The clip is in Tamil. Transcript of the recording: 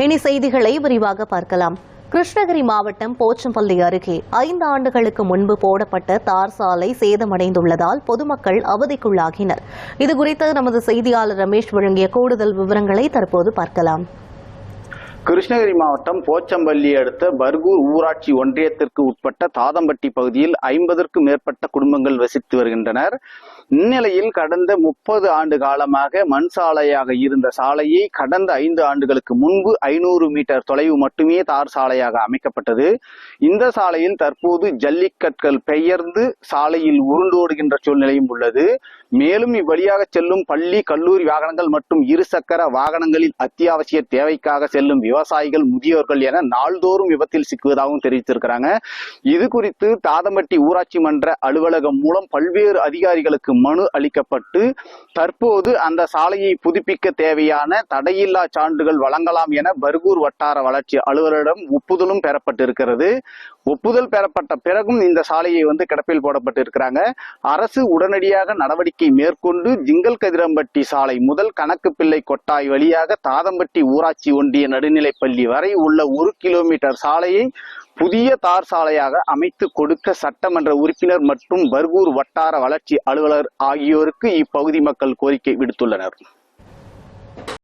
இனி செய்திகளை விரிவாக பார்க்கலாம். கிருஷ்ணகிரி மாவட்டம் போச்சம்பள்ளி அருகே ஐந்து ஆண்டுகளுக்கு முன்பு போடப்பட்ட தார் சாலை சேதமடைந்துள்ளதால் பொதுமக்கள் அவதிக்குள்ளாகினர். இதுகுறித்து நமது செய்தியாளர் ரமேஷ் வழங்கிய கூடுதல் விவரங்களை தற்போது பார்க்கலாம். கிருஷ்ணகிரி மாவட்டம் போச்சம்பள்ளி அடுத்த பர்கூர் ஊராட்சி ஒன்றியத்திற்கு உட்பட்ட தாதம்பட்டி பகுதியில் ஐம்பதற்கும் மேற்பட்ட குடும்பங்கள் வசித்து வருகின்றனர். இந்நிலையில் கடந்த முப்பது ஆண்டு காலமாக மண் சாலையாக இருந்த சாலையை கடந்த ஐந்து ஆண்டுகளுக்கு முன்பு ஐநூறு மீட்டர் தொலைவு மட்டுமே தார் சாலையாக அமைக்கப்பட்டது. இந்த சாலையில் தற்போது ஜல்லிக்கற்கள் பெயர்ந்து சாலையில் உருண்டோடுகின்ற சூழ்நிலையும் உள்ளது. மேலும் இவ்வழியாக செல்லும் பள்ளி கல்லூரி வாகனங்கள் மற்றும் இருசக்கர வாகனங்களில் அத்தியாவசிய தேவைக்காக செல்லும் விவசாயிகள் முதியோர்கள் என நாள்தோறும் விபத்தில் சிக்குவதாகவும் தெரிவித்திருக்கிறாங்க. இது குறித்து தாதம்பட்டி ஊராட்சி மன்ற அலுவலகம் மூலம் பல்வேறு அதிகாரிகளுக்கு மனு அளிக்கப்பட்டு தற்போது அந்த சாலையை புதுப்பிக்க தேவையான தடையில்லா சான்றுகள் வழங்கலாம் என பர்கூர் வட்டார வளர்ச்சி அலுவலரிடம் ஒப்புதலும் பெறப்பட்டிருக்கிறது. ஒப்புதல் பெறப்பட்ட பிறகும் இந்த சாலையை வந்து கிடப்பில் போடப்பட்டிருக்கிறாங்க. அரசு உடனடியாக நடவடிக்கை மேற்கொண்டு ஜிங்கல் கதிரம்பட்டி சாலை முதல் கணக்கு பிள்ளை கொட்டாய் வழியாக தாதம்பட்டி ஊராட்சி ஒன்றிய நடுநிலைப்பள்ளி வரை உள்ள ஒரு கிலோமீட்டர் சாலையை புதிய தார் சாலையாக அமைத்து கொடுக்க சட்டமன்ற உறுப்பினர் மற்றும் பர்கூர் வட்டார வளர்ச்சி அலுவலர் ஆகியோருக்கு இப்பகுதி மக்கள் கோரிக்கை விடுத்துள்ளனர்.